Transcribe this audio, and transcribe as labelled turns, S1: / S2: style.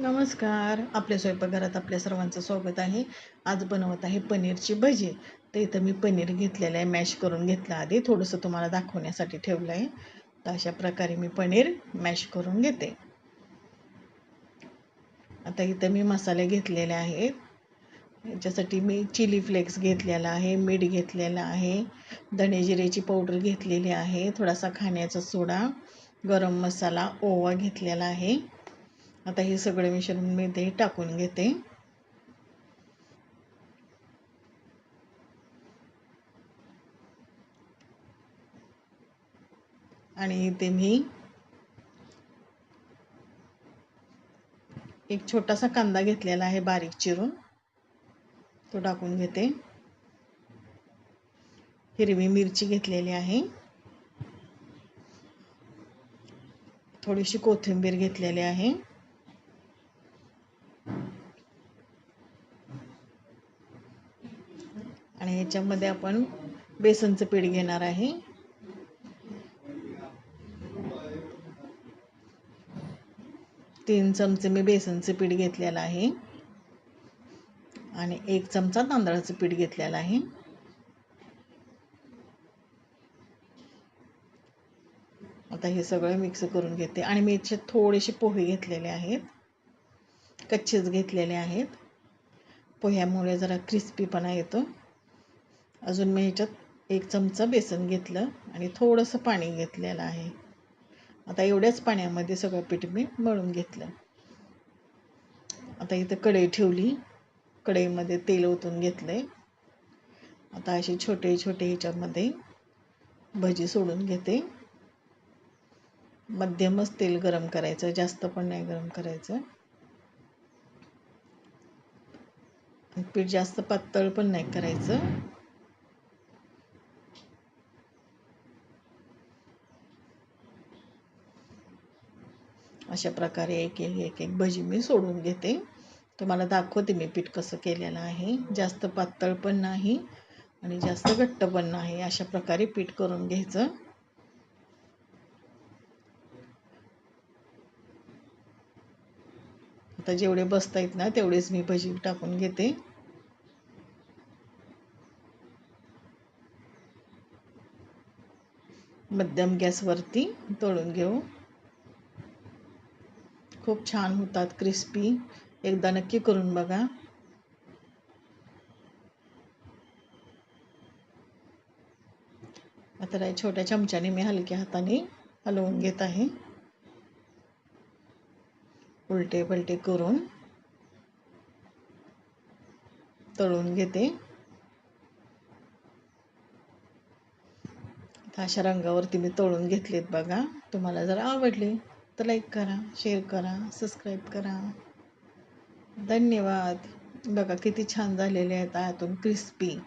S1: नमस्कार. आपल्या स्वयंपाकघरात आपल्या सर्वांचं स्वागत आहे. आज बनवत आहे पनीरची भजी. तर इथं मी पनीर घेतलेलं आहे. मॅश करून घेतलं आधी. थोडंसं तुम्हाला दाखवण्यासाठी ठेवलं आहे. तर अशा प्रकारे मी पनीर मॅश करून घेते. आता इथं मी मसाले घेतलेले आहेत. याच्यासाठी मी चिली फ्लेक्स घेतलेला आहे. मीठ घेतलेलं आहे. धणे जिरेची पावडर घेतलेली आहे. थोडासा खाण्याचा सोडा. गरम मसाला ओवा घेतलेला आहे. आता हे सगळं मिश्रण मी ते टाकून घेते. आणि इथे मी एक छोटासा कांदा घेतलेला आहे बारीक चिरून. तो टाकून घेते. हिरवी मिरची घेतलेली आहे. थोडीशी कोथिंबीर घेतलेली आहे. आणि ह्याच्यामध्ये आपण बेसनचं पीठ घेणार आहे. तीन चमचे मी बेसनचं पीठ घेतलेलं आहे. आणि एक चमचा तांदळाचं पीठ घेतलेलं आहे. आता हे सगळं मिक्स करून घेते. आणि मी याचे थोडेसे पोहे घेतलेले आहेत. कच्चेच घेतलेले आहेत. पोह्यामुळे जरा क्रिस्पीपणा येतो. अजून मी ह्याच्यात एक चमचा बेसन घेतलं आणि थोडंसं पाणी घेतलेलं आहे. आता एवढ्याच पाण्यामध्ये सगळं पीठ मी मळून घेतलं. आता इथं कढई ठेवली. कढईमध्ये तेल ओतून घेतलं आहे आता असे छोटे छोटे ह्याच्यामध्ये भजी सोडून घेते. मध्यमच तेल गरम करायचं जास्त पण नाही गरम करायचं. पीठ जास्त पातळ पण नाही करायचं. अशा प्रकारे एक एक एक एक भजी मी सोडून घेते. तुम्हाला दाखवते मी पीठ कसं केलेलं आहे. जास्त पातळ पण नाही आणि जास्त घट्ट पण नाही. अशा प्रकारे पीठ करून घ्यायचं. आता जेवढे बसता येत ना तेवढेच मी भजी टाकून घेते. मध्यम गॅसवरती तळून घेऊ. खूप छान होतात क्रिस्पी एकदा नक्की करून बघा. आता छोट्या चमच्याने मी हलक्या हाताने हलवून घेत आहे. उलटे पलटे करून तळून घेते. अशा रंगावरती मी तळून घेतलेत बघा. तुम्हाला जर आवडले तर लाईक करा शेअर करा सबस्क्राईब करा. धन्यवाद. बघा किती छान झालेले आहेत आतून क्रिस्पी